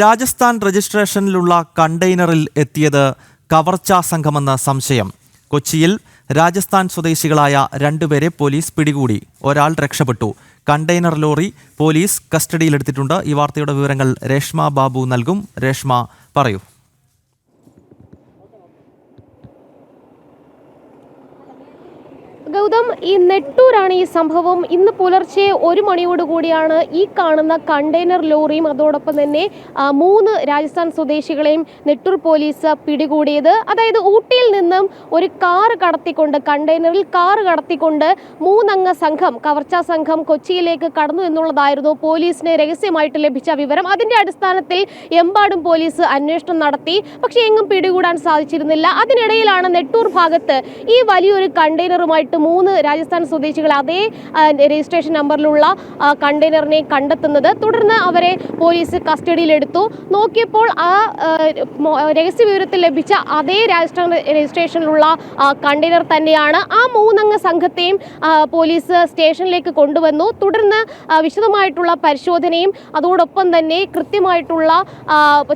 രാജസ്ഥാൻ രജിസ്ട്രേഷനിലുള്ള കണ്ടെയ്നറിൽ എത്തിയത് കവർച്ചാ സംഘമെന്ന സംശയം. കൊച്ചിയിൽ രാജസ്ഥാൻ സ്വദേശികളായ രണ്ടുപേരെ പോലീസ് പിടികൂടി. ഒരാൾ രക്ഷപ്പെട്ടു. കണ്ടെയ്നർ ലോറി പോലീസ് കസ്റ്റഡിയിലെടുത്തിട്ടുണ്ട്. ഈ വാർത്തയുടെ വിവരങ്ങൾ രേഷ്മ ബാബു നൽകും. രേഷ്മ പറയൂ. ഗൗതം ഈ നെട്ടൂരാണ് ഈ സംഭവം. ഇന്ന് പുലർച്ചെ ഒരു മണിയോട് കൂടിയാണ് ഈ കാണുന്ന കണ്ടെയ്നർ ലോറിയും അതോടൊപ്പം തന്നെ മൂന്ന് രാജസ്ഥാൻ സ്വദേശികളെയും നെട്ടൂർ പോലീസ് പിടികൂടിയത്. അതായത് ഊട്ടിയിൽ നിന്നും ഒരു കാർ കടത്തിക്കൊണ്ട് കണ്ടെയ്നറിൽ കാർ കടത്തിക്കൊണ്ട് മൂന്നംഗ സംഘം കവർച്ചാ സംഘം കൊച്ചിയിലേക്ക് കടന്നു എന്നുള്ളതായിരുന്നു പോലീസിന് രഹസ്യമായിട്ട് ലഭിച്ച വിവരം. അതിന്റെ അടിസ്ഥാനത്തിൽ എമ്പാടും പോലീസ് അന്വേഷണം നടത്തി. പക്ഷേ എങ്ങും പിടികൂടാൻ സാധിച്ചിരുന്നില്ല. അതിനിടയിലാണ് നെട്ടൂർ ഭാഗത്ത് ഈ വലിയൊരു കണ്ടെയ്നറുമായിട്ട് മൂന്ന് രാജസ്ഥാൻ സ്വദേശികൾ അതേ രജിസ്ട്രേഷൻ നമ്പറിലുള്ള കണ്ടെയ്നറിനെ കണ്ടെത്തുന്നത്. തുടർന്ന് അവരെ പോലീസ് കസ്റ്റഡിയിലെടുത്തു. നോക്കിയപ്പോൾ ആ രഹസ്യ വിവരത്തിൽ ലഭിച്ച അതേ രാജസ്ഥാൻ രജിസ്ട്രേഷനിലുള്ള കണ്ടെയ്നർ തന്നെയാണ്. ആ മൂന്നംഗ സംഘത്തെയും പോലീസ് സ്റ്റേഷനിലേക്ക് കൊണ്ടുവന്നു. തുടർന്ന് വിശദമായിട്ടുള്ള പരിശോധനയും അതോടൊപ്പം തന്നെ കൃത്യമായിട്ടുള്ള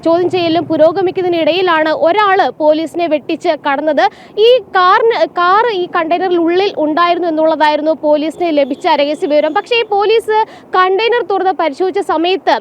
ചോദ്യം ചെയ്യലും പുരോഗമിക്കുന്നതിനിടയിലാണ് ഒരാൾ പോലീസിനെ വെട്ടിച്ച് കടന്നത്. ഈ കാറിന് കാർ ഈ കണ്ടെയ്നറിൽ ഉള്ളിൽ ഉണ്ടായിരുന്നു എന്നുള്ളതായിരുന്നു പോലീസിന് ലഭിച്ച രഹസ്യ വിവരം. പക്ഷേ ഈ പോലീസ് കണ്ടെയ്നർ തുറന്ന് പരിശോധിച്ച സമയത്ത്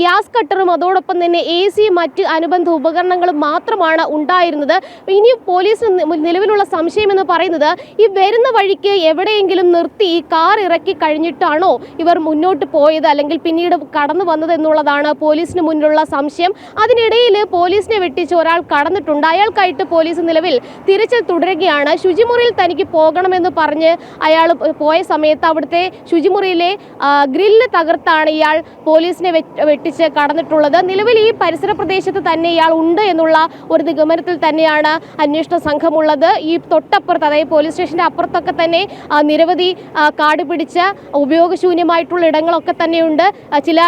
ഗ്യാസ് കട്ടറും അതോടൊപ്പം തന്നെ എ സിയും മറ്റ് അനുബന്ധ ഉപകരണങ്ങളും മാത്രമാണ് ഉണ്ടായിരുന്നത്. ഇനി പോലീസിന് നിലവിലുള്ള സംശയം എന്ന് പറയുന്നത് ഈ വരുന്ന വഴിക്ക് എവിടെയെങ്കിലും നിർത്തി ഈ കാർ ഇറക്കി കഴിഞ്ഞിട്ടാണോ ഇവർ മുന്നോട്ട് പോയത് അല്ലെങ്കിൽ പിന്നീട് കടന്നു വന്നത് എന്നുള്ളതാണ് പോലീസിന് മുന്നിലുള്ള സംശയം. അതിനിടയിൽ പോലീസിനെ വെട്ടിച്ച് ഒരാൾ കടന്നിട്ടുണ്ട്. അയാൾക്കായിട്ട് പോലീസ് നിലവിൽ തിരച്ചിൽ തുടരുകയാണ്. ശുചിമുറിയിൽ തനിക്ക് പോകണമെന്ന് പറഞ്ഞ് അയാൾ പോയ സമയത്ത് അവിടുത്തെ ശുചിമുറിയിലെ ഗ്രില്ല് തകർത്താണ് ഇയാൾ പോലീസിനെ വെട്ടിച്ച് കടന്നിട്ടുള്ളത്. നിലവിൽ ഈ പരിസര പ്രദേശത്ത് തന്നെ ഇയാൾ ഉണ്ട് എന്നുള്ള ഒരു നിഗമനത്തിൽ തന്നെയാണ് അന്വേഷണ സംഘമുള്ളത്. ഈ തൊട്ടപ്പുറത്ത് അതായത് പോലീസ് സ്റ്റേഷന്റെ അപ്പുറത്തൊക്കെ തന്നെ നിരവധി കാട് പിടിച്ച ഉപയോഗശൂന്യമായിട്ടുള്ള ഇടങ്ങളൊക്കെ തന്നെയുണ്ട്. ചില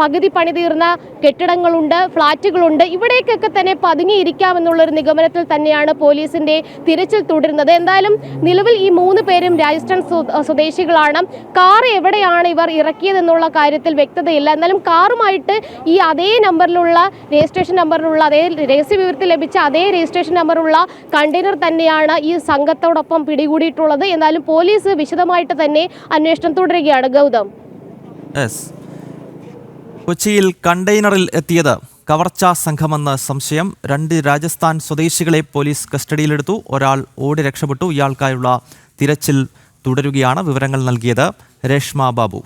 പകുതി പണി തീർന്ന കെട്ടിടങ്ങളുണ്ട് ഫ്ളാറ്റുകളുണ്ട്. ഇവിടേക്കൊക്കെ തന്നെ പതുങ്ങിയിരിക്കാമെന്നുള്ളൊരു നിഗമനത്തിൽ തന്നെയാണ് പോലീസിന്റെ തിരച്ചിൽ തുടരുന്നത്. എന്തായാലും നിലവിൽ ഈ മൂന്ന് പേരും രാജസ്ഥാൻ സ്വദേശികളാണ്. കാർ എവിടെയാണ് ഇവർ ഇറക്കിയതെന്നുള്ള കാര്യത്തിൽ വ്യക്തതയില്ല. എന്നാലും കാറുമായിട്ട് ഈ അതേ നമ്പറിലുള്ള രജിസ്ട്രേഷൻ നമ്പറിലുള്ള അതേ രഹസ്യ വിവരത്തിൽ ലഭിച്ച അതേ രജിസ്ട്രേഷൻ നമ്പറുള്ള കണ്ടെയ്നർ തന്നെയാണ് ഈ സംഘത്തോടൊപ്പം പിടികൂടിയിട്ടുള്ളത്. എന്നാലും പോലീസ് വിശദമായിട്ട് തന്നെ അന്വേഷണം തുടരുകയാണ്. ഗൗതം. കൊച്ചിയിൽ കണ്ടെയ്നറിൽ എത്തിയത് കവർച്ചാ സംഘമെന്ന സംശയം രണ്ട് രാജസ്ഥാൻ സ്വദേശികളെ പോലീസ് കസ്റ്റഡിയിലെടുത്തു. ഒരാൾ ഓടി രക്ഷപ്പെട്ടു. ഇയാൾക്കായുള്ള തിരച്ചിൽ തുടരുകയാണ് വിവരങ്ങൾ നൽകിയത് രേഷ്മ ബാബു.